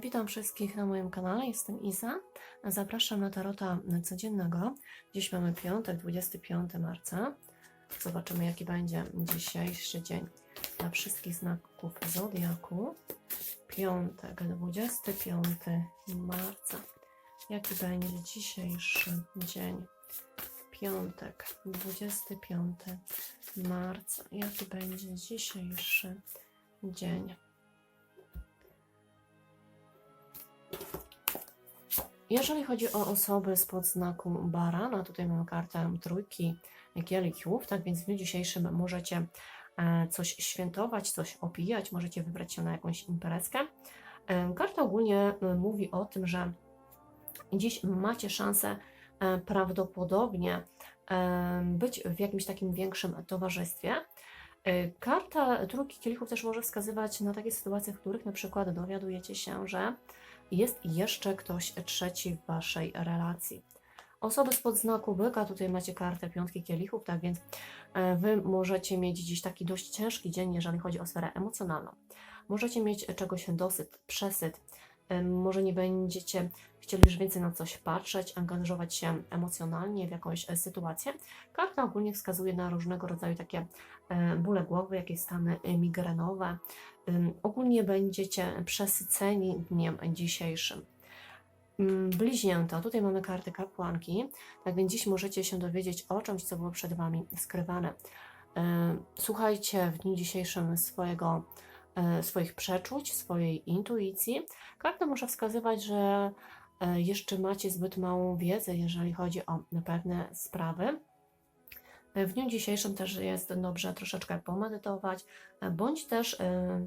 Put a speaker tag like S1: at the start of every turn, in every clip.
S1: Witam wszystkich na moim kanale, jestem Iza. Zapraszam na tarota codziennego. Dziś mamy piątek, 25 marca. Zobaczymy, jaki będzie dzisiejszy dzień dla wszystkich znaków zodiaku. Piątek, 25 marca. Jaki będzie dzisiejszy dzień? Piątek, 25 marca. Jaki będzie dzisiejszy dzień? Jeżeli chodzi o osoby spod znaku barana, tutaj mamy kartę trójki kielichów, tak więc w dniu dzisiejszym możecie e, coś świętować, coś opijać, możecie wybrać się na jakąś imprezkę. E, Karta ogólnie e, mówi o tym, że dziś macie szansę prawdopodobnie być w jakimś takim większym towarzystwie. Karta trójki kielichów też może wskazywać na takie sytuacje, w których na przykład dowiadujecie się, że jest jeszcze ktoś trzeci w Waszej relacji. Osoby spod znaku byka, tutaj macie kartę piątki kielichów, tak więc e, Wy możecie mieć dziś taki dość ciężki dzień, jeżeli chodzi o sferę emocjonalną. Możecie mieć czegoś dosyć, przesyt, może nie będziecie chcieli już więcej na coś patrzeć, angażować się emocjonalnie w jakąś e, sytuację. Karta ogólnie wskazuje na różnego rodzaju takie e, bóle głowy, jakieś stany e, migrenowe. Ogólnie będziecie przesyceni dniem dzisiejszym. Ym, Bliźnięta, tutaj mamy karty kapłanki, tak więc dziś możecie się dowiedzieć o czymś, co było przed Wami skrywane. Słuchajcie w dniu dzisiejszym swojego, swoich przeczuć, swojej intuicji. Karta może wskazywać, że e, jeszcze macie zbyt małą wiedzę, jeżeli chodzi o pewne sprawy. E, W dniu dzisiejszym też jest dobrze troszeczkę pomedytować, e, bądź też e,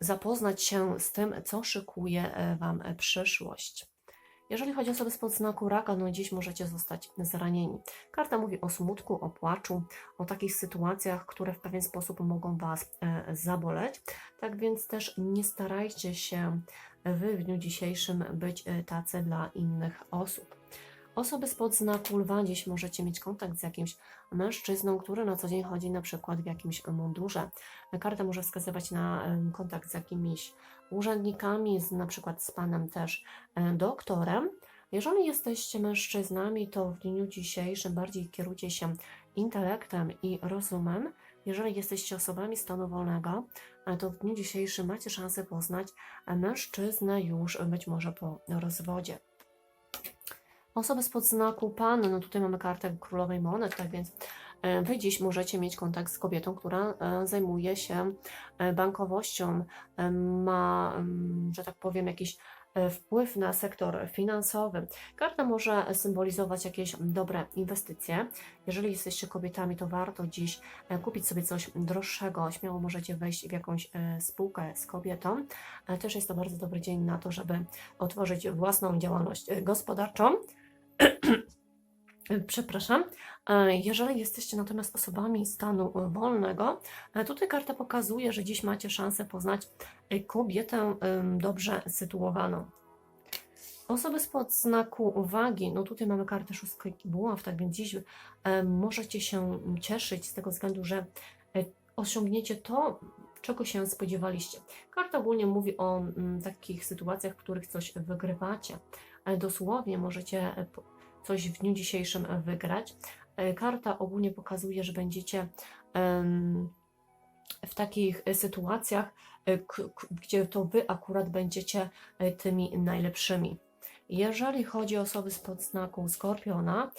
S1: zapoznać się z tym, co szykuje e, Wam e, przyszłość. Jeżeli chodzi o osoby spod znaku raka, no dziś możecie zostać zranieni. Karta mówi o smutku, o płaczu, o takich sytuacjach, które w pewien sposób mogą Was e, zaboleć. Tak więc też nie starajcie się Wy w dniu dzisiejszym być e, tacy dla innych osób. Osoby spod znaku lwa dziś możecie mieć kontakt z jakimś mężczyzną, który na co dzień chodzi na przykład w jakimś mundurze. Karta może wskazywać na kontakt z jakimiś urzędnikami, z, na przykład z panem też e, doktorem. Jeżeli jesteście mężczyznami, to w dniu dzisiejszym bardziej kierujcie się intelektem i rozumem. Jeżeli jesteście osobami stanu wolnego, e, to w dniu dzisiejszym macie szansę poznać e, mężczyznę już być może po rozwodzie. Osoby spod znaku Pan, no tutaj mamy kartę królowej monet, tak więc e, Wy dziś możecie mieć kontakt z kobietą, która e, zajmuje się e, bankowością, ma, mm, że tak powiem, jakiś wpływ na sektor finansowy. Karta może symbolizować jakieś dobre inwestycje. Jeżeli jesteście kobietami, to warto dziś kupić sobie coś droższego. Śmiało możecie wejść w jakąś spółkę z kobietą. Też jest to bardzo dobry dzień na to, żeby otworzyć własną działalność gospodarczą. Przepraszam. E, Jeżeli jesteście natomiast osobami stanu wolnego, e, tutaj karta pokazuje, że dziś macie szansę poznać e, kobietę dobrze sytuowaną. Osoby spod znaku uwagi, no tutaj mamy kartę szóstki buław, tak więc dziś e, możecie się cieszyć z tego względu, że e, osiągniecie to, czego się spodziewaliście. Karta ogólnie mówi o takich sytuacjach, w których coś wygrywacie. E, Dosłownie możecie e, coś w dniu dzisiejszym e, wygrać. E, Karta ogólnie pokazuje, że będziecie w takich e, sytuacjach, gdzie to Wy akurat będziecie tymi najlepszymi. Jeżeli chodzi o osoby spod znaku Skorpiona,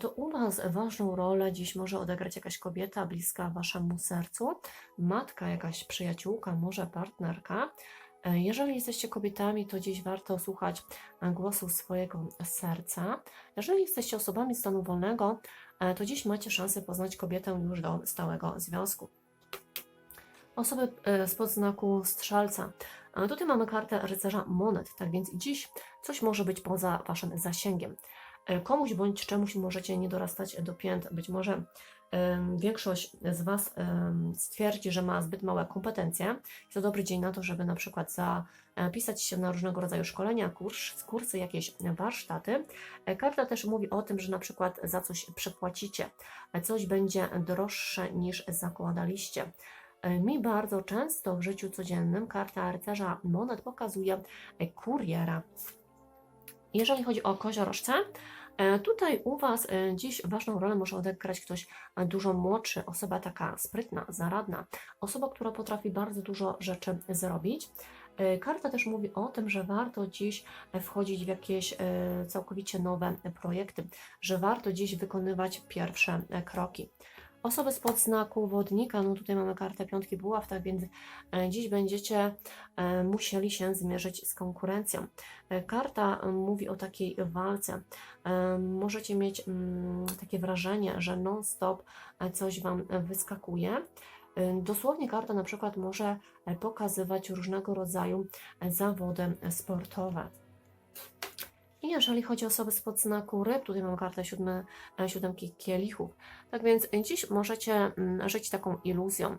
S1: to u Was ważną rolę dziś może odegrać jakaś kobieta bliska Waszemu sercu, matka, jakaś przyjaciółka, może partnerka. E, Jeżeli jesteście kobietami, to dziś warto słuchać e, głosu swojego serca. Jeżeli jesteście osobami stanu wolnego, e, to dziś macie szansę poznać kobietę już do stałego związku. Osoby spod znaku strzelca. Tutaj mamy kartę rycerza monet, tak więc dziś coś może być poza waszym zasięgiem. E, Komuś bądź czemuś możecie nie dorastać do pięt. Być może większość z Was stwierdzi, że ma zbyt małe kompetencje. To dobry dzień na to, żeby na przykład zapisać się na różnego rodzaju szkolenia, kurs, kursy, jakieś warsztaty. E, Karta też mówi o tym, że na przykład za coś przepłacicie, e, coś będzie droższe niż zakładaliście. E, Mi bardzo często w życiu codziennym karta rycerza monet pokazuje e, kuriera. Jeżeli chodzi o koziorożce, e, tutaj u Was e, dziś ważną rolę może odegrać ktoś e, dużo młodszy, osoba taka sprytna, zaradna, osoba, która potrafi bardzo dużo rzeczy zrobić. Karta też mówi o tym, że warto dziś wchodzić w jakieś całkowicie nowe projekty, że warto dziś wykonywać pierwsze kroki. Osoby spod znaku wodnika, no tutaj mamy kartę piątki buław, tak więc e, dziś będziecie e, musieli się zmierzyć z konkurencją. E, Karta mówi o takiej walce. Możecie mieć mm, takie wrażenie, że non-stop coś Wam wyskakuje. Dosłownie karta na przykład może pokazywać różnego rodzaju zawody sportowe. I jeżeli chodzi o osoby spod znaku ryb, tutaj mam kartę siódmy, e, siódemki kielichów. Tak więc dziś możecie mm, żyć taką iluzją.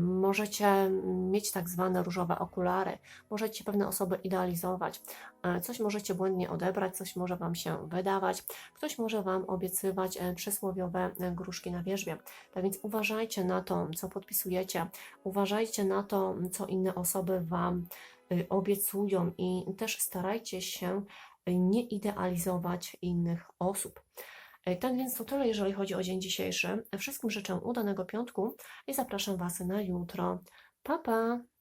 S1: Możecie mieć tak zwane różowe okulary, możecie pewne osoby idealizować, e, coś możecie błędnie odebrać, coś może Wam się wydawać, ktoś może Wam obiecywać e, przysłowiowe gruszki na wierzbie. Tak więc uważajcie na to, co podpisujecie, uważajcie na to, co inne osoby Wam obiecują i też starajcie się y, nie idealizować innych osób. E, Tak więc to tyle, jeżeli chodzi o dzień dzisiejszy. Wszystkim życzę udanego piątku i zapraszam Was na jutro. Pa, pa!